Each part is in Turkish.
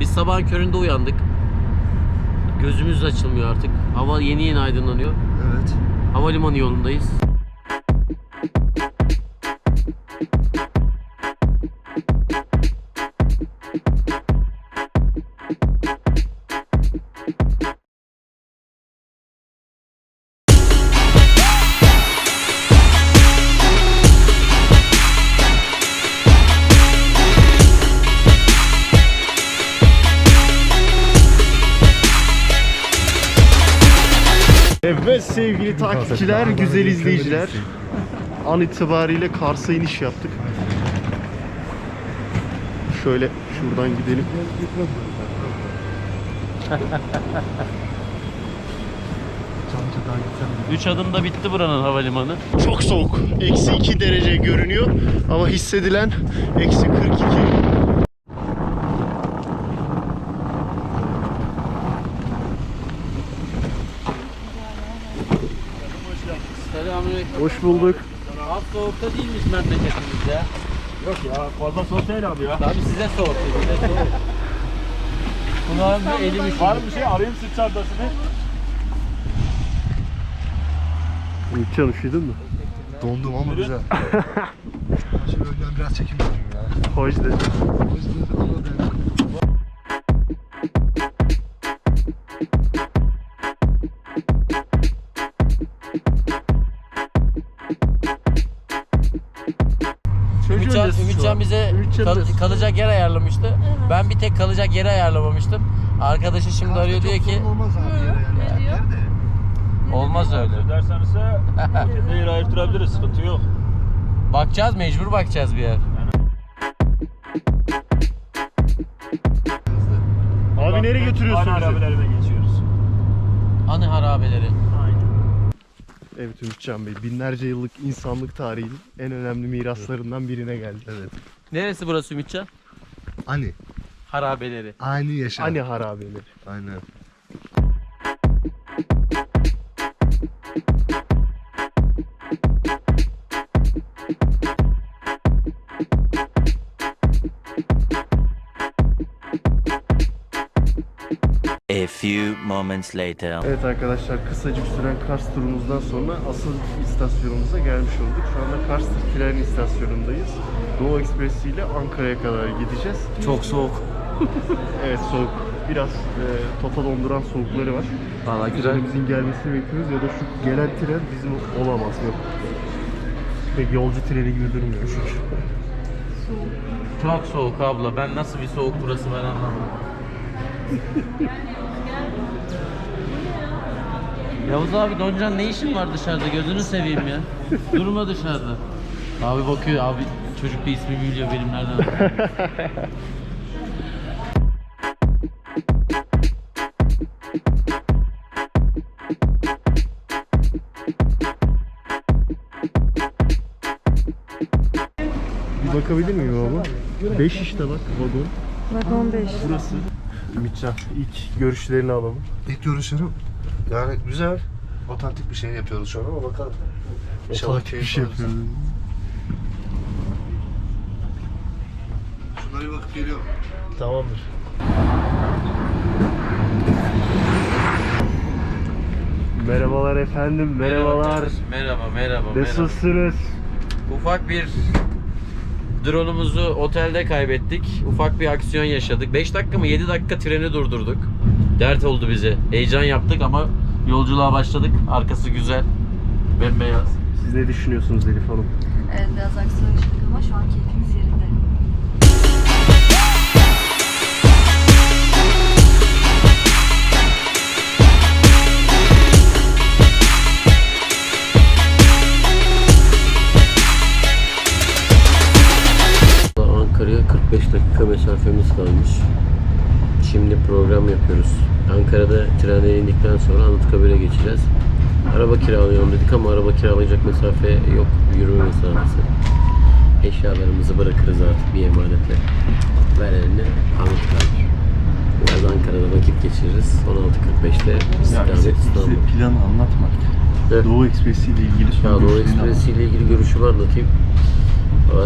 Biz sabahın köründe uyandık. Gözümüz açılmıyor artık. Hava yeni yeni aydınlanıyor. Evet. Havalimanı yolundayız. Evet sevgili takipçiler, güzel izleyiciler. An itibariyle Kars'a iniş yaptık. Şöyle şuradan gidelim. Üç adımda bitti buranın havalimanı. Çok soğuk. Eksi 2 derece görünüyor ama hissedilen eksi 42. Hoş bulduk. Az soğukta değilmiş memleketimiz ya. Yok ya fazla soğuk değil abi ya. Tabii size soğuk. Size soğuk. Kulağım ve elim üşüdü. Var mı bir şey arayayım süt çantasını. Ümitcan üşüdün mü? Dondum ama güzel. Şimdi önden biraz çekim yapayım ya. Hoş de. O yüzden ama ben Çocuğun Ümitcan, Ümitcan an? bize kal- kalacak yer ayarlamıştı. Ben bir tek kalacak yeri ayarlamamıştım. Arkadaşı şimdi arıyor diyor ki Olmaz abi yere yani. Nerede? olmaz öyle. Dersen ise markete yer ayırtırabiliriz sıkıntı yok. Bakacağız mecbur bakacağız bir yer. Abi nereye götürüyorsun Aynı bizi? arabelerime geçiyoruz. Anı harabeleri. Evet Ümitcan Bey, binlerce yıllık insanlık tarihinin en önemli miraslarından birine geldi. Evet. Neresi burası Ümitcan? Ani. Harabeleri. Ani yaşa. Hani harabeleri. Aynen. A few moments later. Evet arkadaşlar kısacık süren Kars turumuzdan sonra asıl istasyonumuza gelmiş olduk. Şu anda Kars tren istasyonundayız. Doğu Ekspresi ile Ankara'ya kadar gideceğiz. Çok soğuk. Evet soğuk. Biraz e, topa donduran soğukları var. Valla güzel. Trenimizin gelmesini bekliyoruz ya da şu gelen tren bizim olamaz yok. Pek yolcu treni gibi durmuyor çünkü. Çok soğuk abla. Ben nasıl bir soğuk burası ben anlamadım. Yavuz abi Doncan ne işin var dışarıda gözünü seveyim ya. Durma dışarıda. Abi bakıyor abi çocuk da ismimi biliyor benim nereden. Bir bakabilir miyim baba? 5 işte bak vagon. Vagon 5. Burası. Ümitcan ilk görüşlerini alalım. İlk görüşlerim yani güzel. Otantik bir şey yapıyoruz şu an ama bakalım. İnşallah Otantik bir keyif şey alırız. yapıyoruz. Şunlara bir bakıp geliyorum. Tamamdır. Merhabalar efendim, merhabalar. Merhaba merhaba merhaba. Nasılsınız? Ufak bir drone'umuzu otelde kaybettik. Ufak bir aksiyon yaşadık. 5 dakika mı 7 dakika treni durdurduk. Dert oldu bize. Heyecan yaptık ama yolculuğa başladık. Arkası güzel. Bembeyaz. Siz ne düşünüyorsunuz Elif Hanım? Evet biraz aksiyon yaşadık ama şu an keyfimiz yerinde. Dakika mesafemiz kalmış. Şimdi program yapıyoruz. Ankara'da trenden indikten sonra Anıtkabir'e geçeceğiz. Araba kiralayalım dedik ama araba kiralayacak mesafe yok. Yürüme mesafesi. Eşyalarımızı bırakırız artık bir emanetle. Ver elini Anıtkabir. Biraz Ankara'da vakit geçiririz. 16.45'te istikamet İstanbul. planı anlatmak. Evet. Doğu Ekspresi ile ilgili Ya Doğu Ekspresi ile ilgili görüşümü anlatayım.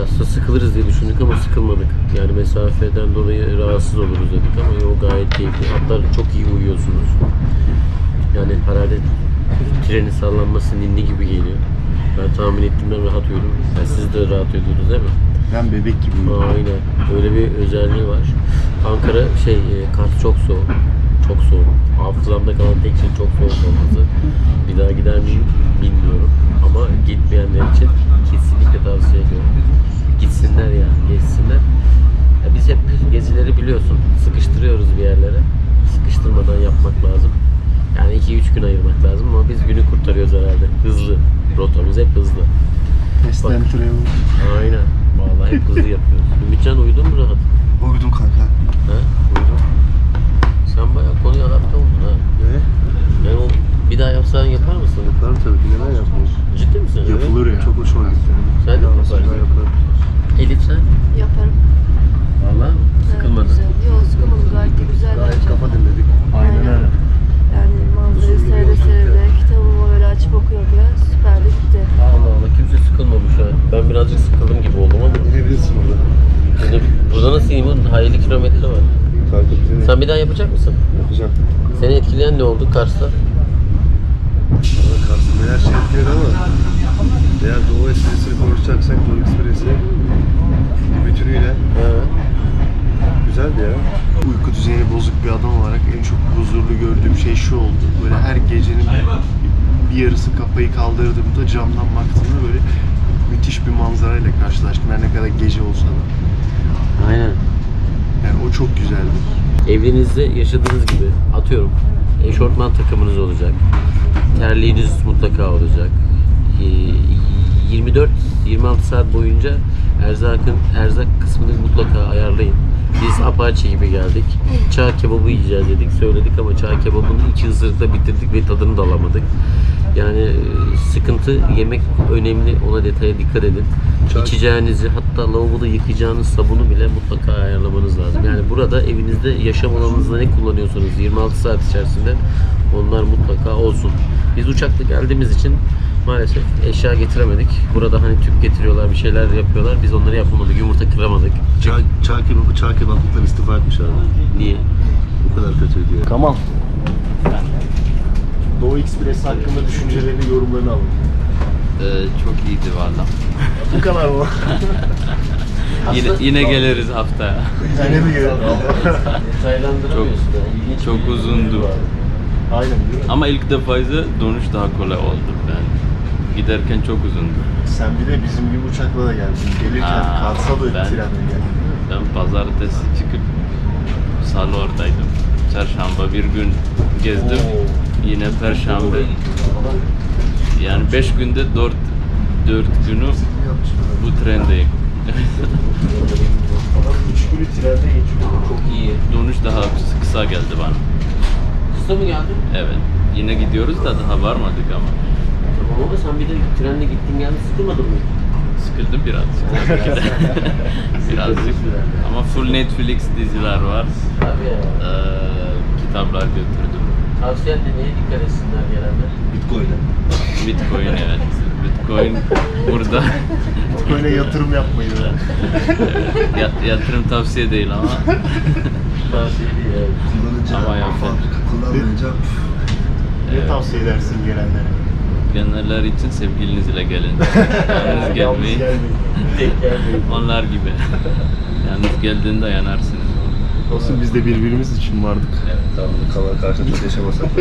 Aslında sıkılırız diye düşündük ama sıkılmadık. Yani mesafeden dolayı rahatsız oluruz dedik ama yok gayet keyifli. Hatta çok iyi uyuyorsunuz. Yani hararet trenin sallanması ninni gibi geliyor. Ben tahmin ettiğimden rahat uyudum. Yani siz de rahat uyudunuz değil mi? Ben bebek gibiyim. Aynen. Öyle bir özelliği var. Ankara şey, e, Kars çok soğuk. Çok soğuk. Hafızamda kalan tek şey çok soğuk olması. Bir daha gider miyim bilmiyorum. Ama gitmeyenler için kesinlikle tavsiye ediyorum. Gitsinler ya, geçsinler. Ya biz hep gezileri biliyorsun, sıkıştırıyoruz bir yerlere. Sıkıştırmadan yapmak lazım. Yani 2-3 gün ayırmak lazım ama biz günü kurtarıyoruz herhalde. Hızlı. Rotamız hep hızlı. And travel. Aynen. Vallahi hep hızlı yapıyoruz. Ümitcan uyudun mu rahat? Uyudum kanka. Ha? Uyudum. Sen bayağı konuya adapte oldun ha. Ne? Yani o bir daha yapsan yapar mısın? Yaparım tabii ki. Neden yapmayayım? Ciddi misin? Yapılır ya. Çok hoşuma gitti. Sen de yaparsın? Ben yaparım. Elif sen? Yaparım. Vallahi mi? Sıkılmadın. Evet, güzel. Oğlum? Hayli kilometre var. Kanka bize ne? Sen bir daha yapacak mısın? Yapacağım. Seni etkileyen ne oldu Kars'ta? Valla Kars'ın neler şey etkiledi ama eğer Doğu Ekspresi'ni konuşacaksak Doğu Ekspresi bütünüyle Ha. Güzeldi ya. Uyku düzeni bozuk bir adam olarak en çok huzurlu gördüğüm şey şu oldu. Böyle her gecenin bir yarısı kafayı kaldırdığımda camdan baktığımda böyle müthiş bir manzarayla karşılaştım. Her ne kadar gece olsa da. Aynen. Yani o çok güzeldi. Evinizde yaşadığınız gibi atıyorum eşortman takımınız olacak. Terliğiniz mutlaka olacak. Ee, 24-26 saat boyunca erzakın erzak kısmını mutlaka ayarlayın. Biz Apache gibi geldik. Çağ kebabı yiyeceğiz dedik, söyledik ama çağ kebabını iki ısırıkta bitirdik ve tadını da alamadık. Yani e, sıkıntı yemek önemli, ona detaya dikkat edin. İçeceğinizi hatta lavaboda yıkayacağınız sabunu bile mutlaka ayarlamanız lazım. Yani burada evinizde yaşam alanınızda ne kullanıyorsanız 26 saat içerisinde onlar mutlaka olsun. Biz uçakla geldiğimiz için maalesef eşya getiremedik. Burada hani tüp getiriyorlar, bir şeyler yapıyorlar. Biz onları yapamadık, yumurta kıramadık. Çağ, çağ kebabı çağ kebaplıktan istifa etmiş abi. Niye? Bu kadar kötüydü ya. Kamal. Doğu Ekspresi hakkında düşüncelerini, yorumlarını alalım. Ee, çok iyiydi valla. Bu kadar mı? Yine, yine geliriz haftaya. Yine mi geldi? Detaylandıramıyorsun. çok bir uzundu. Aynen değil mi? Ama ilk defaydı dönüş daha kolay oldu ben. Giderken çok uzundu. Sen bir de bizim gibi uçakla da geldin. Gelirken Ha, Kars'a da ben- trenle geldin. Ben pazartesi çıkıp salı oradaydım. Çarşamba bir gün gezdim. Yine perşembe. Yani beş günde dört, dört günü bu trendeyim. Üç günü trende geçiyor. Çok iyi. Dönüş daha kısa geldi bana. Kısa mı geldin? Evet. Yine gidiyoruz da daha varmadık ama. Tamam ama sen bir de trenle gittin geldin sıkılmadın mı? Sıkıldım de. birazcık. Ama full Netflix diziler var. Tabii ya. Ee, kitaplar götürdüm. Tavsiyen de neye dikkat etsinler gelenler? Bitcoin'e. Bitcoin evet. Bitcoin burada Böyle yatırım yapmayı da. Ya- yatırım tavsiye değil ama Tavsiye değil yani. Kullanınca Ama yapacak. kullanmayınca Ne tavsiye edersin gelenlere? gelenler için sevgilinizle gelin. Yalnız gelmeyin. Tek gelmeyin. Onlar gibi. Yalnız geldiğinde yanarsınız. Olsun biz de birbirimiz için vardık. tamam kalan karşıda çok yaşamasak da.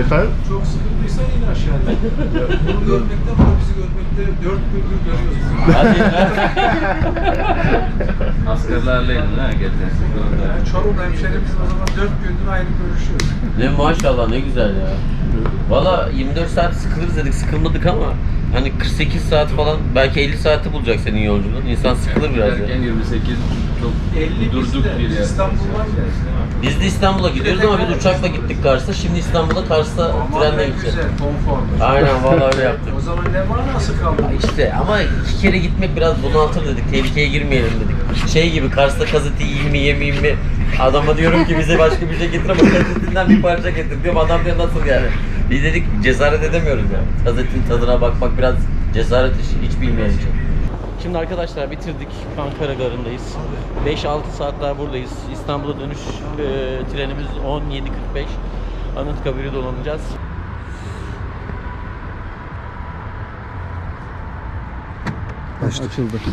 Efendim? Çok sıkıntıysan in aşağıya. Bunu görmekten sonra bizi görmekte dört gündür görüyoruz. Hadi. Askerlerleydin ha geçen Yani Çorum hemşerimiz o zaman dört gündür aynı görüşüyoruz. ne maşallah ne güzel ya. Valla 24 saat sıkılırız dedik sıkılmadık ama hani 48 saat falan belki 50 saati bulacak senin yolculuğun. İnsan sıkılır biraz ya. Erken 28 çok 50 durduk bir yer. İstanbul var ya. Biz de İstanbul'a gidiyoruz ama biz uçakla gittik Kars'a. Şimdi İstanbul'a Kars'ta Aman trenle ne gideceğiz. güzel, konforlu. Aynen vallahi öyle yaptık. O zaman ne var nasıl kaldı? İşte ama iki kere gitmek biraz bunaltır dedik. Tehlikeye girmeyelim dedik. Şey gibi Kars'ta kazıtı yiyeyim mi yemeyeyim mi? Adama diyorum ki bize başka bir şey getir ama kazıtından bir parça getir diyorum. Adam diyor nasıl yani? Biz dedik cesaret edemiyoruz ya. Gazetenin tadına bakmak biraz cesaret işi hiç bilmeyen için. Şimdi arkadaşlar bitirdik. Ankara garındayız. 5-6 saatler buradayız. İstanbul'a dönüş e, trenimiz 17.45. Anıtkabir'i dolanacağız. Açıldı.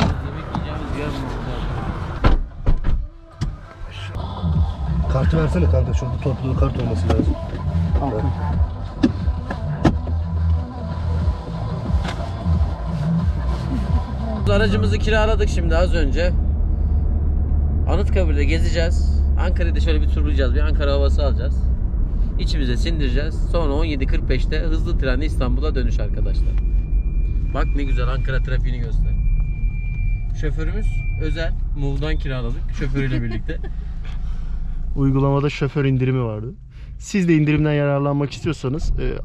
Yemek yiyeceğimiz yer mi orada? Kartı versene kanka. Şurada toplu kart olması lazım. Aracımızı kiraladık şimdi az önce. Anıtkabir'de gezeceğiz. Ankara'da şöyle bir turlayacağız. Bir Ankara havası alacağız. İçimize sindireceğiz. Sonra 17.45'te hızlı trenle İstanbul'a dönüş arkadaşlar. Bak ne güzel Ankara trafiğini göster. Şoförümüz özel. Move'dan kiraladık şoförüyle birlikte. Uygulamada şoför indirimi vardı. Siz de indirimden yararlanmak istiyorsanız e,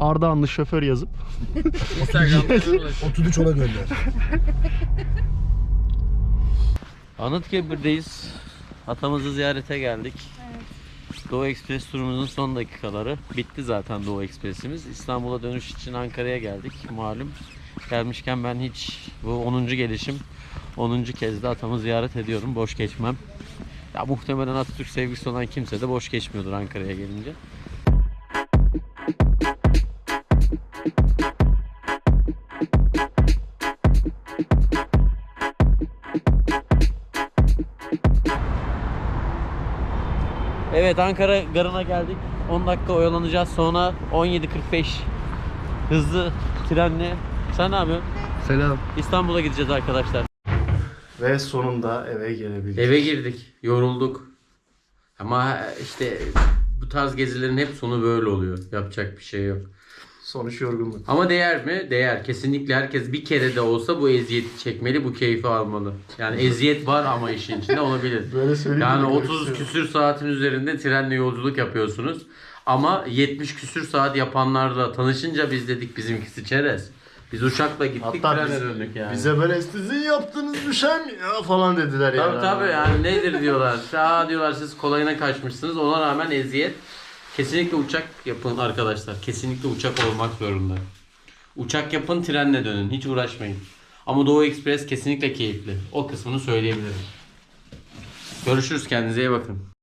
Ardahanlı şoför yazıp Instagram'da ulaşın. 33 ona gönder. Anıtkabir'deyiz. Atamızı ziyarete geldik. Doğu Ekspres turumuzun son dakikaları. Bitti zaten Doğu Ekspresimiz. İstanbul'a dönüş için Ankara'ya geldik. Malum. Gelmişken ben hiç bu 10. gelişim 10. kez de atamı ziyaret ediyorum. Boş geçmem. Ya muhtemelen Atatürk sevgisi olan kimse de boş geçmiyordur Ankara'ya gelince. Evet Ankara garına geldik. 10 dakika oyalanacağız. Sonra 17.45 hızlı trenle. Sen ne yapıyorsun? selam. İstanbul'a gideceğiz arkadaşlar. Ve sonunda eve gelebildik. Eve girdik. Yorulduk. Ama işte bu tarz gezilerin hep sonu böyle oluyor. Yapacak bir şey yok. Sonuç yorgunluk. Ama değer mi? Değer. Kesinlikle herkes bir kere de olsa bu eziyeti çekmeli, bu keyfi almalı. Yani eziyet var ama işin içinde onu bilir. Böyle söyleyeyim Yani de 30 karıştırıyorum. küsür saatin üzerinde trenle yolculuk yapıyorsunuz. Ama 70 küsür saat yapanlarla tanışınca biz dedik bizimkisi çerez. Biz uçakla gittik Hatta biz- döndük yani. Bize böyle sizin yaptığınız düşer mi ya falan dediler yani. Tabii tabii yani nedir diyorlar. Aa diyorlar siz kolayına kaçmışsınız. Ona rağmen eziyet. Kesinlikle uçak yapın arkadaşlar. Kesinlikle uçak olmak zorunda. Uçak yapın trenle dönün. Hiç uğraşmayın. Ama Doğu Express kesinlikle keyifli. O kısmını söyleyebilirim. Görüşürüz kendinize iyi bakın.